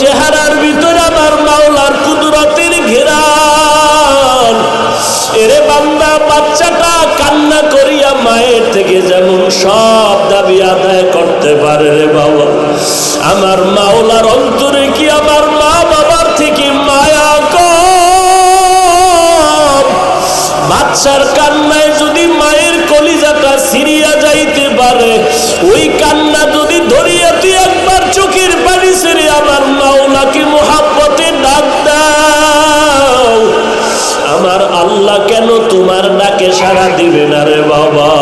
চেহারার ভিতরে আমার মাওলার কুদরতের ঘেরান। এরে বান্দা, বাচ্চাটা কান্না করিয়া মায়ের থেকে যেমন সব দাবি আদায় করতে পারে রে বাবা। আমার মাওলার অন্তরে কি আমার মা বাবার থেকে মায়া কম? বাচ্চার কান্নায় যদি মায়ের কলিজাটা সিরিয়া যাইতে পারে, ওই কান্না আল্লাহ কেন তোমার ডাকে সাড়া দিবে না রে বাবা?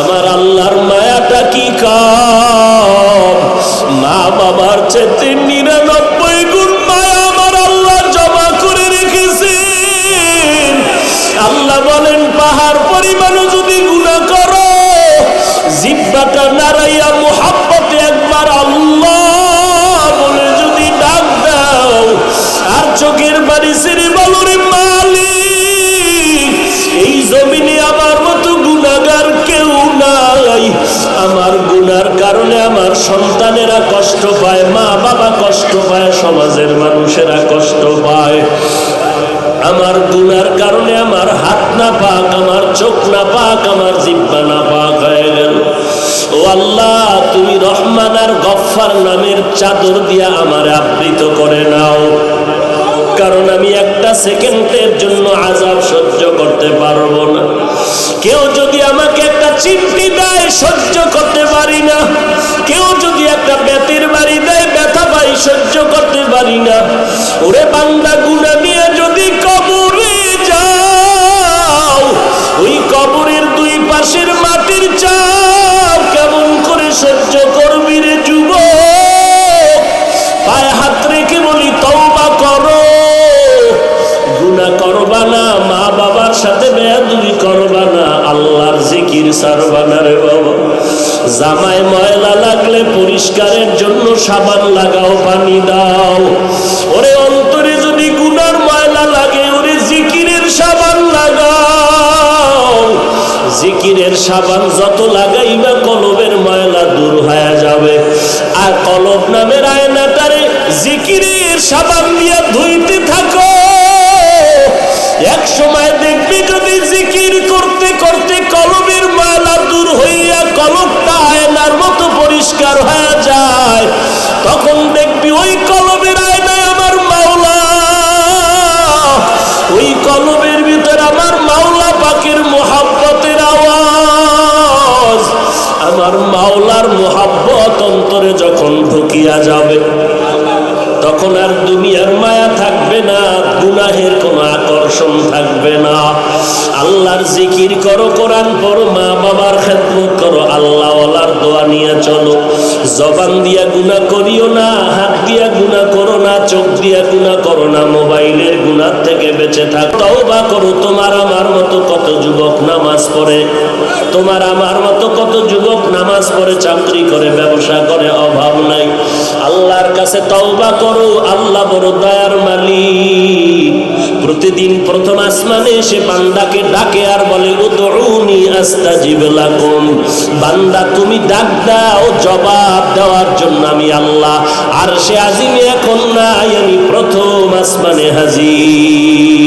আমার আল্লাহর মায়াটা কি মা বাবার চেতে নিরানব্বই গুণ মায়া আমার আল্লাহ জমা করে রেখেছেন। আল্লাহ বলেন, পাহাড় পরিমাণও যদি গুণা করো, জিব্বাটা নারাইয়া মোহাব্বতে একবার আল্লাহ বলে যদি ডাক দাও, আর চোখের বাড়ি কষ্ট পায়, মা বাবা কষ্ট পায়, সমাজের মানুষেরা কষ্ট পায়। আমার গুনার কারণে আমার হাত না পাক, আমার চোখ না পাক, আমার জিব্বা না পাক হয়ে গেল। ও আল্লাহ, তুমি রহমান আর গফফার নামের চাদর দিয়া আমার আবৃত করে নাও। কারণ আমি একটা সেকেন্ডের জন্য আজাব সহ্য করতে পারব না। কেউ যদি আমাকে একটা চিমটি দেয়, সহ্য করতে পারি না। কেউ যদি একটা বেতের সহ্য করতে পারি না। ওরে বান্দা গুনা নিয়ে যদি কবরে যাও, ওই কবরের দুই পাশের মাটির চাপ কেমন করে সহ্য করবি রে যুব পায়ে হাত রেখে বলি, তওবা করো। গুনাহ করবা না মা বাবার সাথে বেয়াদবি করবা না, আল্লাহর জিকির সারবা না রে বাবা। জামায় ময়লা লাগলে পরিষ্কারের জন্য সাবান লাগাও, পানি দাও। ওরে অন্তরে যদি গুনার ময়লা লাগে, ওরে জিকিরের সাবান লাগাও। জিকিরের সাবান যত লাগাইবা, কলবের ময়লা দূর হয়ে যাবে। আর কলব নামের আয়নাটারে জিকিরের সাবান দিয়ে ধুইতে থাকো। পরিষ্কার হয়ে যায়, তখন দেখবি ওই কলবের আয়নায় আমার মাওলা। ওই কলবের ভিতর আমার মাওলা পাকের মোহাব্বতের আওয়াজ। আমার মাওলার মোহাব্বত অন্তরে যখন ঢুকিয়া যাবে, তখন আর দুনিয়ার মায়া থাকবে না, গুনাহের কোনো আকর্ষণ থাকবে না। আল্লাহর জিকির করো, কোরআন পড়ো মা বাবার খেদমত করো আল্লাহ ওয়ালার দোয়া নিয়ে চলো। জবান দিয়া গুনাহ করিও না, হাত দিয়া গুনাহ করো না, চোখ দিয়া গুনাহ করো না, মোবাইলের গুনাহ থেকে বেঁচে থাক। তওবা করো, তোমার আমার মতো কত যুবক নামাজ পড়ে? তোমার আমার মতো কত যুবক নামাজ পড়ে, চাকরি করে, ব্যবসা করে, অভাব নাই। আল্লাহর কাছে তওবা করো, আল্লাহ বড় দয়ার মালিক। প্রতিদিন প্রথম আসমানে এসে বান্দাকে ডাকে আর বলে, উদউনি আস্তাজিব লাকুম। বান্দা, তুমি ডাক দাও, জবাব দেওয়ার জন্য আমি আল্লাহ। আর সে আজিমে এখন নাই, আমি প্রথম আসমানে হাজির।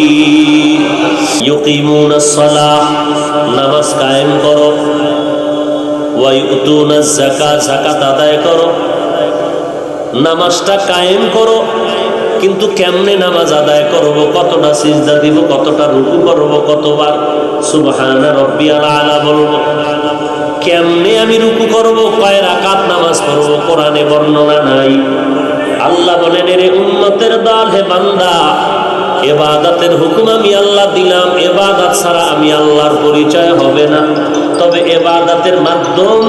ইউকিমুনা সালাহ, নামাজ কায়েম করো। ওয়াইউতুনা যাকাত যাকাত আদায় করো। নামাজটা কায়েম করো। কিন্তু কেমনে নামাজ আদায় করব? কতটা সিজদা দিব? কতটা রুকু করব? কতবার? সুবহান রব্বিয়াল আলা বলব। কেমনে আমি রুকু করব? কয় রাকাত নামাজ পড়ব? কোরআনে বর্ণনা নাই। আল্লাহ বলেন, এর উন্নতের দল, হে বান্দা এবাদাতের হুকুম আমি আল্লাহ দিলাম, এবাদাত ছাড়া আমি আল্লাহর পরিচয় হবে না। তবে এবাদাতের মাধ্যম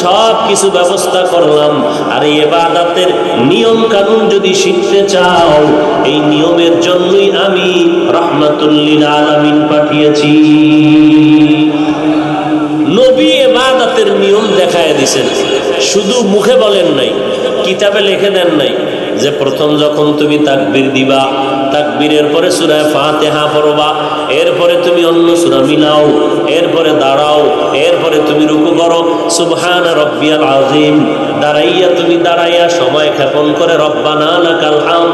সব কিছু ব্যবস্থা করলাম। আর এই এবাদাতের নিয়ম কানুন যদি শিখতে চাও, এই নিয়মের জন্যই আমি রহমাতুল্লিল আলামিন পাঠিয়েছি। নবী এবাদাতের নিয়ম দেখায় দিছেন। শুধু মুখে বলেন নাই, কিতাবে লিখে দেন নাই যে প্রথম যখন তুমি তাকবীর দিবা তাকবীরের পরে সূরায় ফাতিহা পড়বা, এরপরে তুমি অন্য সূরা মিলাও, এরপরে দাঁড়াও, এরপরে তুমি রুকু করো। সুবহান রব্বিয়াল আযীম, দাঁড়াইয়া তুমি দাঁড়াইয়া সময় ক্ষেপণ করে রব্বানা লাকাল হাম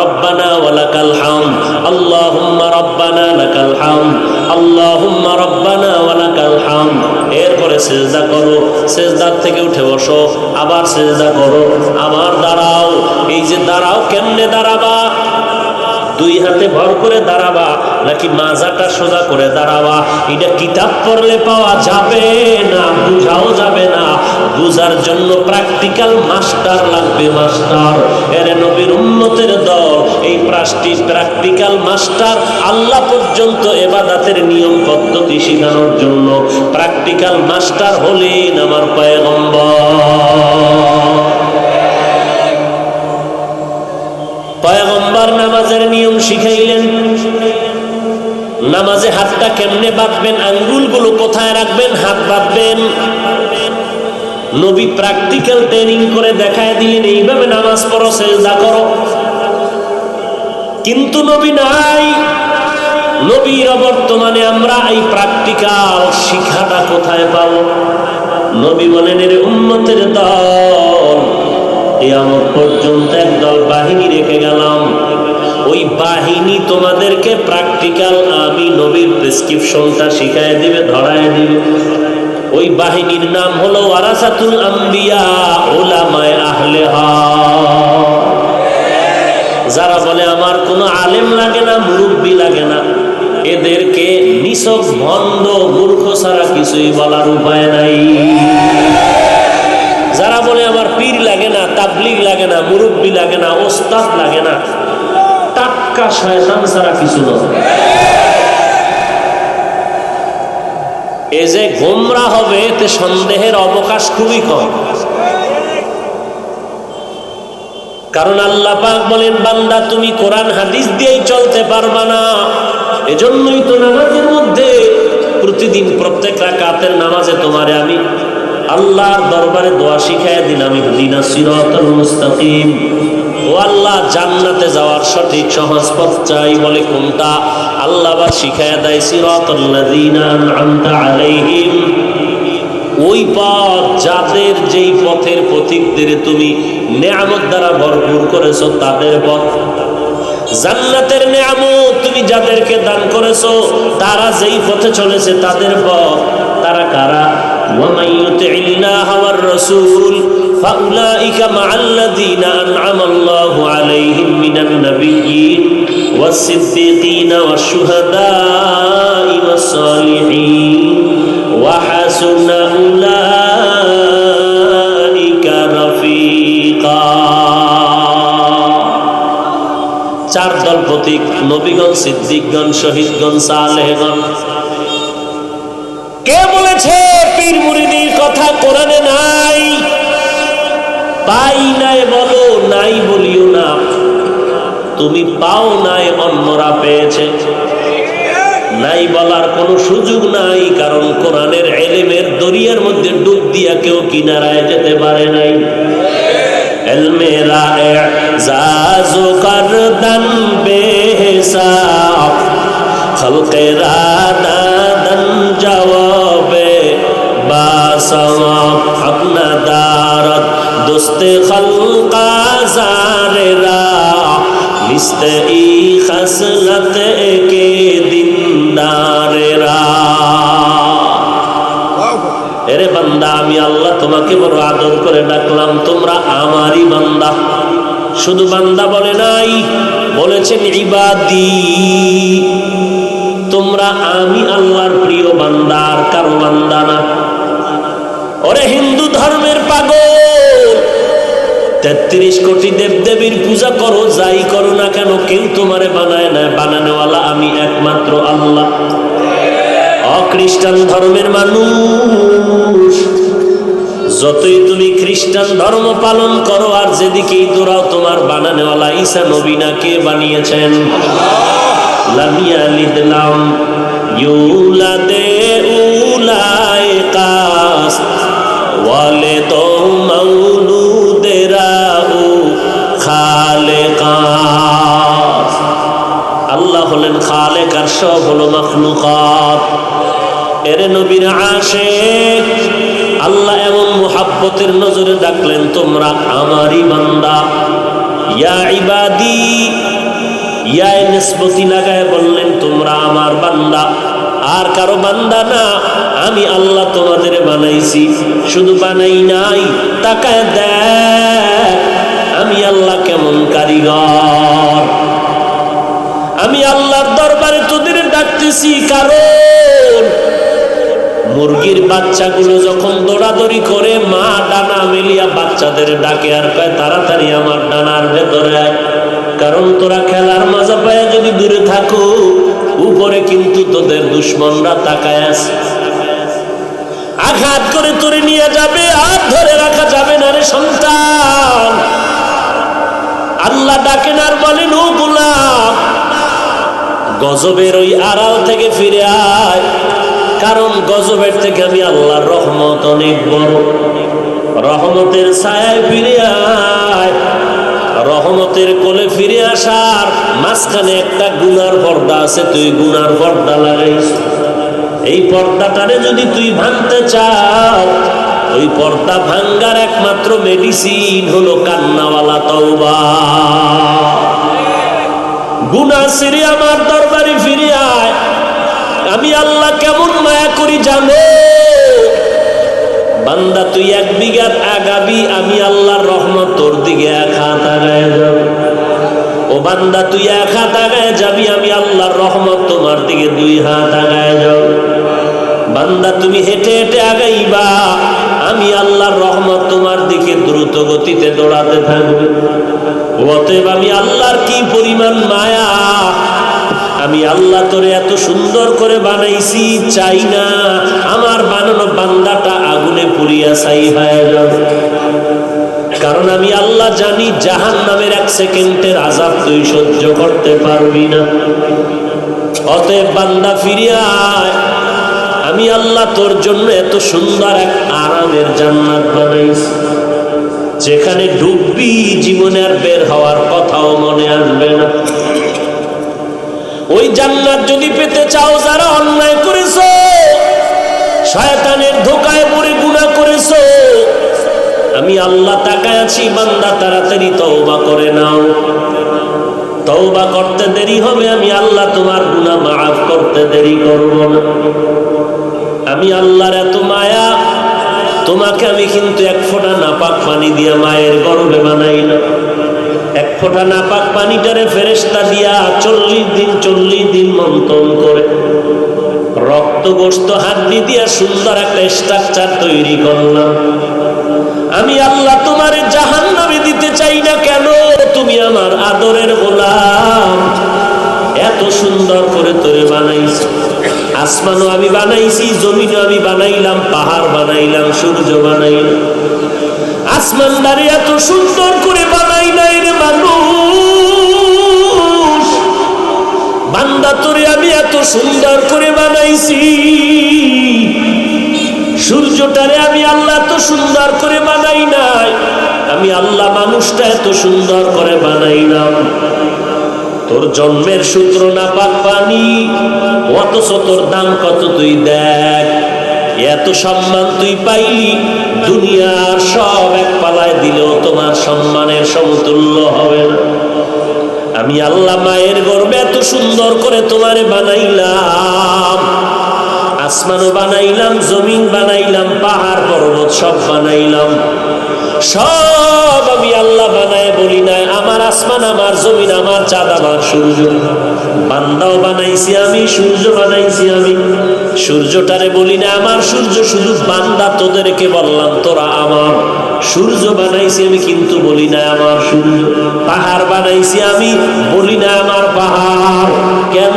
রব্বানা ওয়ালাকাল হাম আল্লাহুম্মা রব্বানা লাকাল হাম আল্লাহুম্মা রব্বানা ওয়ালাকাল হাম এরপরে সেজদা করো, সেজদার থেকে উঠে বসো, আবার সেজদা করো, আবার দাঁড়াও। এই যে দাঁড়াও, কেমনে দাঁড়াবা? দুই হাতে ভর করে দাঁড়াবা, নাকি মাজাটা সোজা করে দাঁড়াবা? এটা কিতাব পড়লে পাওয়া যাবে না, বুঝাও যাবে না। বুঝার জন্য প্র্যাকটিক্যাল মাস্টার লাগবে মাস্টার এর নবীর উন্নতের দল, এই প্রাষ্টি প্র্যাকটিক্যাল মাস্টার আল্লাহ পর্যন্ত এবাদাতের নিয়ম পদ্ধতি শেখানোর জন্য প্র্যাকটিক্যাল মাস্টার হলেন আমার পয়গম্বর। পয়গম্বর নামাজের নিয়ম শিখাইলেন। নামাজে হাতটা কেমনে বাঁধবেন, আঙ্গুলগুলো কোথায় রাখবেন, হাত বাঁধবেন। নবী প্র্যাকটিক্যাল ট্রেনিং করে দেখায় দিলেন, এইভাবে নামাজ পড়ো, সেজদা করো। কিন্তু নবী নাই। নবীর বর্তমানে আমরা এই প্র্যাকটিক্যাল শিক্ষাটা কোথায় পাবো? নবী বলেন, এর উন্মতের দল কিয়ামত পর্যন্ত একদল বাহিনী রেখে গেলাম। ওই বাহিনী তোমাদেরকে প্র্যাকটিক্যাল আমি নবীর প্রেসক্রিপশনটা শিখায় দিবে, ধরায় দিবে। ওই বাহিনীর নাম হলো ওয়ারাসাতুল আম্বিয়া ওলামায় আহলে যারা বলে, আমার কোনো আলেম লাগে না, মুরব্বী লাগে না। এদেরকে নিছক, ভণ্ড, মূর্খ ছাড়া কিছুই বলার উপায় নাই। যারা বলে, আমার পীর লাগে না, তাবলিগ লাগে না, মুরব্বী লাগে না, ওস্তাদ লাগে না টাটকা শয়তান ছাড়া কিছু নয়। এ যে গোমরা হবে, এতে সন্দেহের অবকাশ খুবই কম। কারণ আল্লাহ পাক বলেন, বান্দা, তুমি কোরআন, হাদিস দিয়েই চলতে পারবা না। এজন্যই তো নামাজের মধ্যে প্রতিদিন প্রত্যেক রাকাতের নামাজে তোমারে আমি আল্লাহর দরবারে দোয়া শিখাই দিলাম, ইহদিনা সিরাতাল মুস্তাকিম। আল্লাহ জান্নাতে যাওয়ার সঠিক সহজ পথ চাই বলে কোনটা? আল্লাহ বা শিখায় দেয়, সিরাতাল্লাযীনা ওই পথ যাদের যেই পথের পথিকদের তুমি নেয়ামত দ্বারা ভরপুর করেছ, তাদের পথ। জান্নাতের নেয়ামত তুমি যাদেরকে দান করেছ, তারা যেই পথে চলেছে, তাদের পথ। তারা কারা? হওয়ার রসুল। فأولئك مع الذين أنعم الله عليهم من النبيين والصديقين والشهداء والصالحين وحسن أولئك رفيقا চার দল প্রতীক নবীগণ সিদ্দিকগণ শহীদগণ সালেহগণ কে বলেছে পীর মুরিদির কথা কোরআনে নাই পাই নাই বলো, নাই বলিও না। তুমি পাও নাই, অন্যরা পেয়েছে। নাই বলার কোনো সুযোগ নাই, কারণ কোরআনের এলেমের দরিয়ার মধ্যে ডুব দিয়া কেউ কিনারায় যেতে পারে নাই। খলকেরা আল্লাহ তোমাকে বড় আদর করে ডাকলাম, তোমরা আমারই বান্দা। শুধু বান্দা বলে নাই, বলেছেন ইবাদি। তোমরা আমি আল্লাহর প্রিয় বান্দা, আর কারও বান্দা না। ওরে হিন্দু ধর্মের পাগল, তেত্রিশ কোটি দেব দেবীর পূজা করো, যাই করো না কেন, কেউ তোমারে বানায় না, বানানোওয়ালা আমি একমাত্র আল্লাহ। অখ্রিস্টান ধর্মের মানুষ যতই তুমি খ্রিস্টান ধর্ম পালন করো, আর যেদিকেই দৌড়াও, তোমার বানানেওয়ালা ঈসা নবীনা কে বানিয়েছেন? মাউলুদেরাউ খালে আল্লাহ হলেন খালেক আর সব হলো মখলুকাত। এর নবীর আশেক, আল্লাহ মহাব্বতের নজরে ডাকলেন তোমরা আমারই বান্দা। ইয়া ইবাদি, ইয়া নিসবতি লাগায় বললেন, তোমরা আমার বান্দা। আর কারও বান্দা না, আমি আল্লাহ তোমাদের বানাইছি। শুধু বানাই নাই, তাকায় দেখ, আমি আল্লাহ কেমন কারিগর। আমি আল্লাহর দরবারে তোদের ডাকতেছি, কারণ মুরগির বাচ্চাগুলো যখন দৌড়াদৌড়ি করে, মা ডানা মেলিয়া বাচ্চাদের ডাকে আর কয়, তাড়াতাড়ি আমার ডানার ভেতরে কারণ তোরা খেলার মজা পায় যদি দূরে থাকো, উপরে কিন্তু তোদের দুশ্মনরা তাকায় আছে। আঘাত করে তোরে নিয়ে যাবে আর ধরে রাখা যাবে না রে সন্তান। আল্লাহ ডাকেন আর বলেন, ও গোলাম, গজবের ওই আড়াল থেকে ফিরে আয়। কারণ গজবের থেকে আমি আল্লাহর রহমত অনেক বড়। রহমতের ছায়ায় ফিরে রহমতের কোলে ফিরে আসার মাঝখানে একটা গুনার পর্দা আছে, তুই গুনার পর্দা লাগাইস। এই পর্দাটারে যদি তুই ভাঙতে চাও, ওই পর্দা ভাঙ্গার একমাত্র মেডিসিন হলো কান্নাওয়ালা তওবা। গুনা সেরে আমার আমি আল্লাহ কেমন মায়া করি জানো? বান্দা, তুই এক বিঘাত আগাবি, আমি আল্লাহর রহমত তোর দিকে এক হাত আগায় যাব। ও বান্দা, তুই এক হাত আগায় যাবি, আমি আল্লাহর রহমত তোমার দিকে দুই হাত আগায় যাব। বান্দা, তুমি হেঁটে হেঁটে আগাইবা, আমি আল্লাহর রহমত তোমার দিকে দ্রুত গতিতে দৌড়াতে থাকবে। অতএব আমি আল্লাহর কি পরিমাণ মায়া আমি আল্লাহ তোরে এত সুন্দর করে বানাইছি, চাই না। আমার বানানো বান্দাটা আগুনে পুড়িয়া ছাই হয়ে কারণ আমি আল্লাহ জানি জাহান নামের এক সেকেন্ডের আজাব তুই সহ্য করতে পারবি না। অতএব বান্দা ফিরিয়া আয়। আমি আল্লাহ তোর জন্য এত সুন্দর এক আরামের জান্নাত বানাইছি। যেখানে ডুববি, জীবনে আর বের হওয়ার কথাও মনে আসবে না। ওই জান্নাত যদি পেতে চাও, যারা অন্যায় করেছ, শয়তানের ধোকায় পড়ে গুণা করেছ, আমি আল্লাহ তাকায় আছি, বান্দা তাড়াতাড়ি তওবা করে নাও। তওবা করতে দেরি হবে, আমি আল্লাহ তোমার গুনাহ মাফ করতে দেরি করব না। আমি আল্লাহর এত মায়া, তোমাকে আমি কিন্তু এক ফোঁটা নাপাক পানি দিয়া মায়ের গর্ভে বানাই না। ফোঁটা নাপাক পানিটারে ফেরেস্তা দিয়া চল্লিশ দিন চল্লিশ দিন মন্থন করে। রক্ত গোস্ত, হাড্ডি দিয়া সুন্দর একটা স্ট্রাকচার তৈরি করলাম। আমি আল্লাহ তোমারে জাহান নামে দিতে চাই না কেন? তুমি আমার আদরের গোলাম। এত সুন্দর করে তোরে বানাইছি। আসমানও আমি বানাইছি, জমিনও আমি বানাইলাম, পাহাড় বানাইলাম, সূর্য বানাইলাম। আসমান আসমানদারে এত সুন্দর করে বানাই নাই। রে মানুষ। বান্দা তোরে আমি এত সুন্দর করে বানাইছি। সূর্যটারে আমি আল্লাহ এত সুন্দর করে বানাই নাই। আমি আল্লাহ মানুষটা এত সুন্দর করে বানাইলাম। তোর জন্মের সূত্র না পাক পানি, অথচ তোর দাম কত তুই দেখ। এত সম্মান তুই পাইলি, দুনিয়ার সব এক পালায় দিলেও তোমার সম্মানের সমতুল্য হবে না। আমি আল্লাহ মায়ের গর্বে এত সুন্দর করে তোমারে বানাইলাম, আসমানও বানাইলাম, জমিন বানাইলাম, পাহাড়, পর্বত সব বানাইলাম। সব আমি আল্লাহ বানায় বলি না আমার আসমান, আমার জমিন, আমার চাঁদ, আমার সূর্য। বান্দাও বানাইছি আমি, সূর্য বানাইছি আমি। সূর্যটারে বলি না, আমার সূর্য শুধু বান্দা তোদেরকে বললাম, তোরা আমার সূর্য বানাইছি আমি কিন্তু বলি না আমার সূর্য। পাহাড় বানাইছি আমি বলি না আমার পাহাড়। কেন?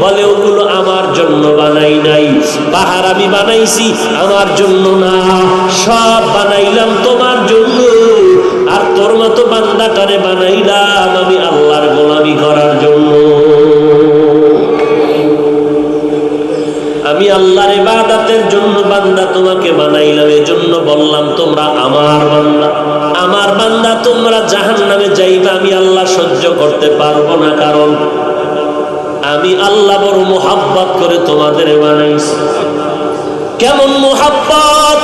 বলে, ওগুলো আমার জন্য বানাই নাই। পাহাড় আমি বানাইছি আমার জন্য না। সব বানাইলাম তোমার জন্য। আর তোর মতো বান্দাটারে বানাইলাম আমি আল্লাহর গোলামি করার আল্লাহর ইবাদতের জন্য বান্দা তোমাকে বানাইলাম এই জন্য বললাম, তোমরা আমার বান্দা। আমার বান্দা, তোমরা জাহান নামে যাইবা, আমি আল্লাহ সহ্য করতে পারব না, কারণ আমি আল্লাহ বড় মোহাব্বত করে তোমাদের বানাইছি। কেমন মোহাব্বত?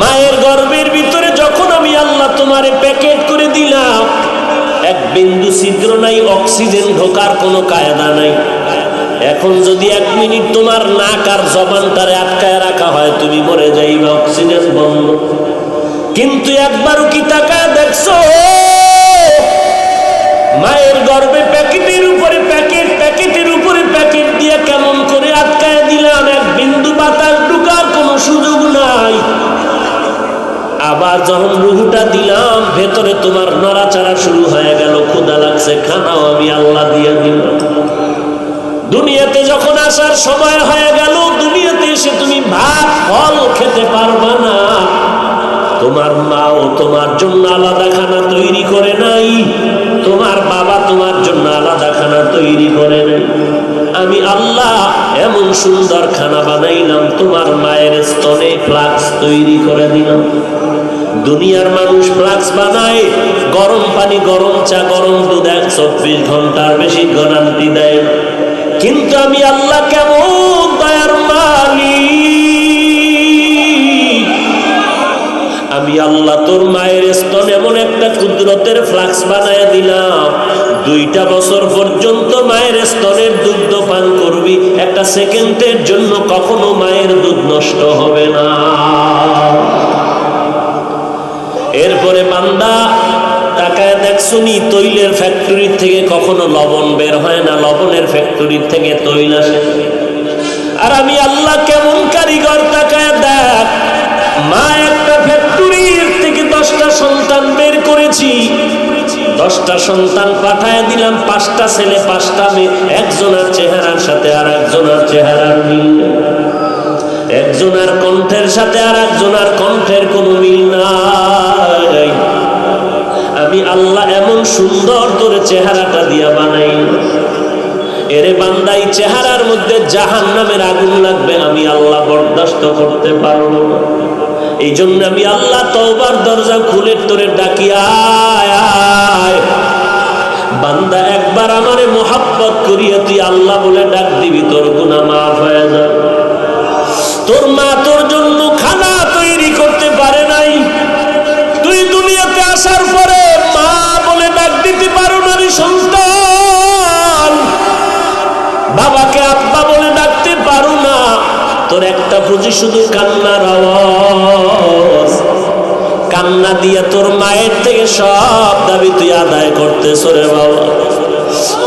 মায়ের গর্ভের ভিতরে যখন আমি আল্লাহ তোমারে প্যাকেট করে দিলাম, এক বিন্দু ছিদ্র নাই, অক্সিজেন ঢোকার কোনো কায়দা নাই। এখন যদি এক মিনিট তোমার নাক আর জবানটারে আটকায় রাখা হয়, তুমি মরে যাইবে, অক্সিজেন বন্ধ। কিন্তু একবারও কি টাকা দেখছ? মায়ের গর্ভে প্যাকেটের উপরে প্যাকেট, প্যাকেটের উপরে প্যাকেট দিয়ে কেমন করে আটকায় দিলাম, এক বিন্দু বাতাস ঢুকার কোনো সুযোগ নাই। আবার যখন রুহুটা দিলাম, ভেতরে তোমার নড়াচড়া শুরু হয়ে গেল ক্ষুদা লাগছে, খানাও আমি আল্লাহ দিয়ে দিলাম। দুনিয়াতে যখন আসার সময় হয়ে গেল, দুনিয়াতে এসে তুমি ভাত ফল খেতে পারবা না। তোমার মাও তোমার জন্য আলাদা খানা তৈরি করে নাই। তোমার বাবা তোমার জন্য আলাদা খানা তৈরি করে নাই। আমি আল্লাহ এমন সুন্দর খানা বানাইলাম, তোমার মায়ের স্তনে ফ্লাক্স তৈরি করে দিলাম। দুনিয়ার মানুষ ফ্লাক্স বানায়, গরম পানি গরম চা, গরম দুধ এক চব্বিশ ঘণ্টার বেশি গ্যারান্টি দেয়। কিন্তু আমি আল্লাহ কেমন দয়ার মালিক। আমি আল্লাহ তোর মায়ের স্তন এমন একটা কুদরতের ফ্লাক্স বানায় দিলাম। দুইটা বছর পর্যন্ত মায়ের স্তনের দুগ্ধ পান করবি, একটা সেকেন্ডের জন্য কখনো মায়ের দুধ নষ্ট হবে না। এরপরে বান্দা দেখছুনি তৈলের ফ্যাক্টরি থেকে কখনো লবণ বের হয় না, লবণের ফ্যাক্টরি থেকে তৈল আসে। আর আমি আল্লাহ কেমন কারিগর তাকায় দেখ, মা একটা ফ্যাক্টরির থেকে দশটা সন্তান বের করেছি। দশটা সন্তান পাঠায় দিলাম, পাঁচটা ছেলে, পাঁচটা মেয়ে, একজনের চেহারার সাথে আর একজনের চেহারার মিল একজনের কণ্ঠের সাথে আর একজনের কণ্ঠের কোনো মিল নাই। আমি আল্লাহ এমন সুন্দর তোর চেহারাটা দিয়া বানাই। এরে বান্দাই, চেহারার মধ্যে জাহান নামের আগুন লাগবে, আমি আল্লাহ বরদাস্ত করতে পারব এই জন্য আমি আল্লাহ তওবার দরজা খুলে তোরে ডাকি বান্দা, একবার আমারে মোহাব্বত করিয়া তুই আল্লাহ বলে ডাক দিবি, তোর গুনাহ মাফ হয়ে যাবে। তোর মা তোর জন্য তোর একটা পুঁজি শুধু কান্নার আওয়াজ। কান্না দিয়ে তোর মায়ের থেকে সব দাবি তুই আদায় করতেছ রে বাবা।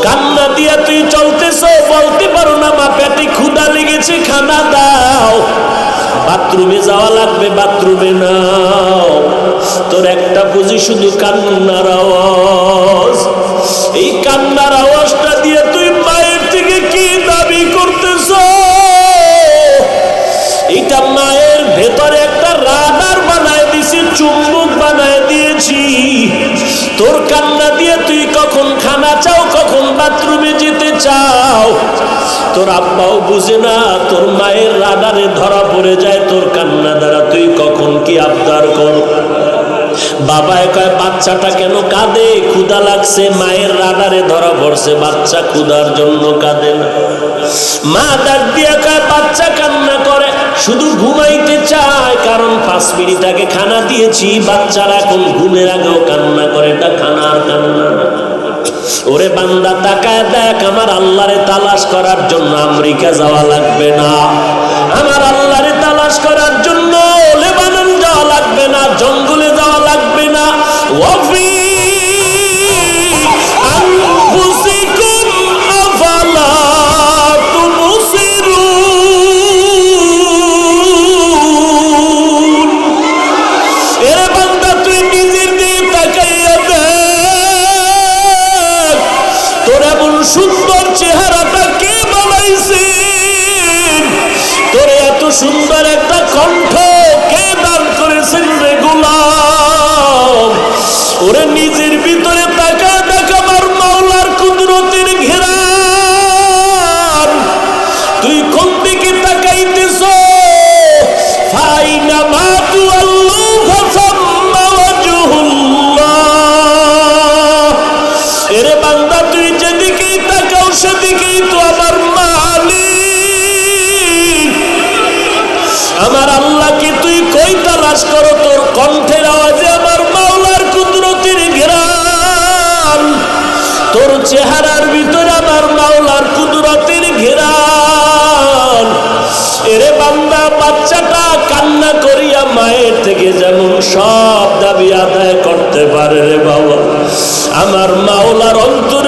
কান্না দিয়ে তুই চলতেছ, বলতে পারো না, মা পেটে ক্ষুদা লেগেছে, খানা দাও। বাথরুমে যাওয়া লাগবে, বাথরুমে নাও। তোর একটা পুঁজি শুধু কান্নার আওয়াজ। এই কান্নার আওয়াজটা চুম্বক বানায় দিয়েছি। তোর কান্না দিয়ে তুই কখন খানা চাও, কখন বাথরুমে যেতে চাও? তোর আব্বাও বুঝে না, তোর মায়ের রাডারে ধরা পড়ে যায়, তোর কান্না দ্বারা তুই কখন কি আবদার কর? বাবা কয়, বাচ্চাটা কেন কাঁদে? ক্ষুদা লাগছে, মায়ের রাডারে ধরা পড়ছে, বাচ্চা ক্ষুদার জন্য কাঁদে না। মা ডাক দিয়ে কয়, বাচ্চা কান্না শুধু ঘুমাইতে চায়, কারণ পাঁচ মিনিট আগে খানা দিয়েছি, বাচ্চারা এখন ঘুমের আগেও কান্না করে এটা খানার কান্না ওরে বান্দা, তাকায় দেখ, আমার আল্লাহরে তালাশ করার জন্য আমেরিকা যাওয়া লাগবে না। আমার আল্লাহরে তালাশ করার জন্য লেবানন যাওয়া লাগবে না, জঙ্গলে যাওয়া লাগবে না। ওয়াফি আমার আল্লাহকে তুই কই তালাস করো? তোর কণ্ঠের আওয়াজে আমার মাওলার কুদরতির ঘেরাল তোর চেহারার ভিতরে আমার মাওলার কুদরতির ঘেরাল এরে বান্দা, বাচ্চাটা কান্না করিয়া মায়ের থেকে যেমন সব দাবি আদায় করতে পারে রে বাবা। আমার মাওলার অন্তর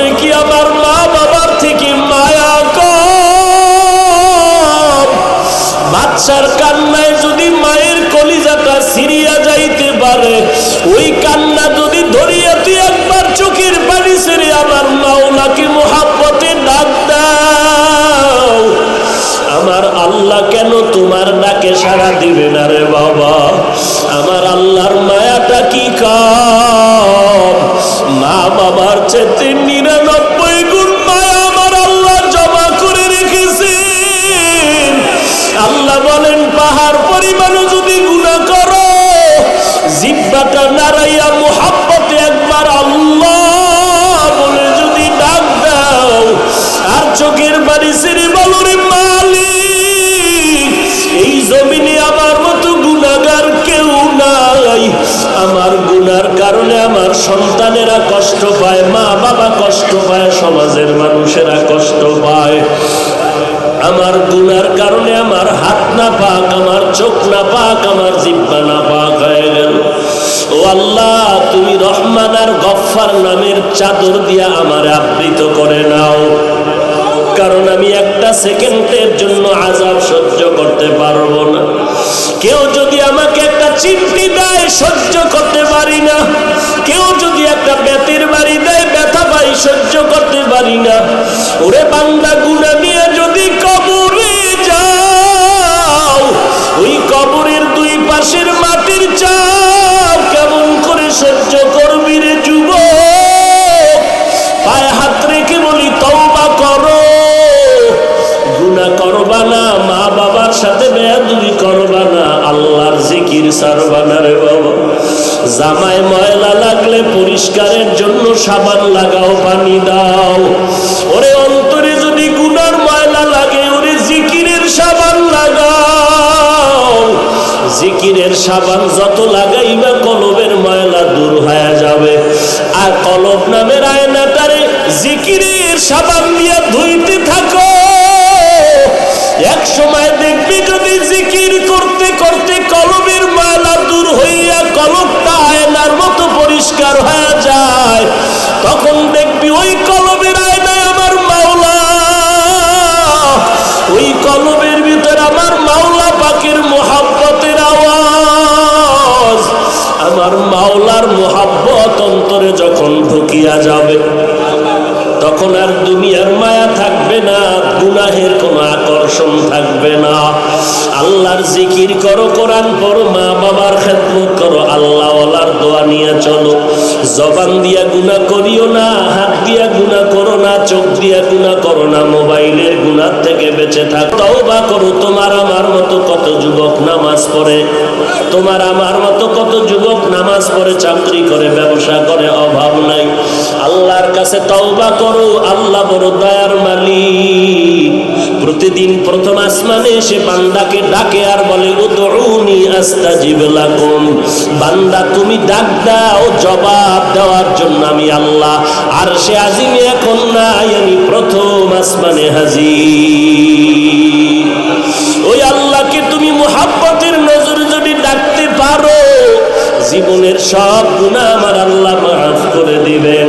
বাচ্চার কান্নায় যদি মায়ের কলিজাটা সিরিয়া যাইতে পারে, ওই কান্না যদি ধরিয়া তুই একবার চোখের পানি ছেড়ে আমার মাওলাকে মোহাব্বতে ডাক দাও। আমার আল্লাহ কেন তোমার ডাকে সাড়া দিবে না রে বাবা? আমার আল্লাহর মায়াটা কি কম? মা বাবার চেতে নিরানব্বই পাহাড় যদি গুণা করো জিব্বাটা নাড়াইয়া মোহাব্বতে একবার আল্লাহ বলে যদি ডাক দাও, আর চোখের বাড়ি সেরে বলো রে এই জমিনে আমার মতো গুণাগার কেউ নাই। আমার গুনার কারণে আমার সন্তানেরা কষ্ট পায় মা বাবা কষ্ট পায়, সমাজের মানুষেরা কষ্ট পায়। আমার গুনার কারণে আমার হাত না পাক, আমার চোখ না পাক, আমার জিব্বা না পাক হয়ে গেল। ও আল্লাহ, তুমি রহমান আর নামের চাদর দিয়া আমার আবৃত করে নাও। কারণ আমি একটা সেকেন্ডের জন্য আজাব সহ্য করতে পারব না। কেউ যদি আমাকে একটা চিমটি দেয়, সহ্য করতে পারি না। কেউ যদি একটা বেতের বাড়ি দেয়, ব্যথা পাই সহ্য করতে পারি না। ওরে বান্দা গুনা জামায় ময়লা লাগলে পরিষ্কারের জন্য সাবান লাগাও, পানি দাও। ওরে অন্তরে যদি গুনার ময়লা লাগে, ওরে জিকিরের সাবান লাগাও। জিকিরের সাবান যত ঢুকিয়া যাবে। তখন আর দুনিয়ার মায়া গুনাহের কোনো আকর্ষণ থাকবে না। আল্লাহর জিকির করো, কোরআন পড়ো, মা বাবার খেদমত করো আল্লাহ ওয়ালার দোয়া নিয়ে চলো। জবান দিয়া গুনাহ করিও না, হাত দিয়া গুনাহ করো না, চোখ দিয়া গুনাহ করো না, মোবাইলের গুনাহ থেকে বেঁচে থাক। তওবা করো, তোমার আমার মতো কত যুবক নামাজ পড়ে, তোমার আমার মতো কত যুবক নামাজ পড়ে, চাকরি করে, ব্যবসা করে, অভাব নাই। আল্লাহর কাছে তওবা করো, আল্লাহ বড় দয়ার মালিক। প্রতিদিন প্রথম আসমানে এসে বান্দাকে ডাকে আর বলে, উদউনি আস্তাজিব লাকুম। বান্দা, তুমি ডাক দাও, জবাব দেওয়ার জন্য আমি আল্লাহ। আর সে আজিমে এখন নাই, আমি প্রথম আসমানে হাজির। ওই আল্লাহকে তুমি মোহাব্বতের নজর যদি ডাকতে পারো, জীবনের সব গুণা আমার আল্লাহ মাফ করে দিবেন।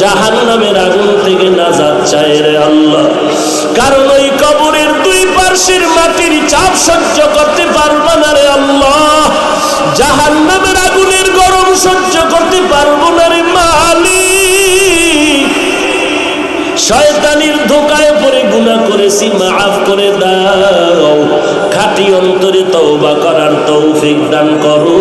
জাহান নামের আগুন থেকে নাজাত চায় রে আল্লাহ। কারণ ওই কবরের দুই পার্শ্বের মাটির চাপ সহ্য করতে পারব না রে আল্লাহ। জাহান নামের আগুনের গরম সহ্য করতে পারব না রে মালিক। শয়তানির ধোকায় পড়ে গুনাহ করেছি, মাফ করে দাও। খাটি অন্তরে তওবা করার তৌফিক দান করো।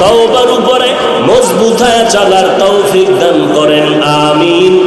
তওবার উপরে মজবুত হয়ে চলার তৌফিক দান করেন আমিন।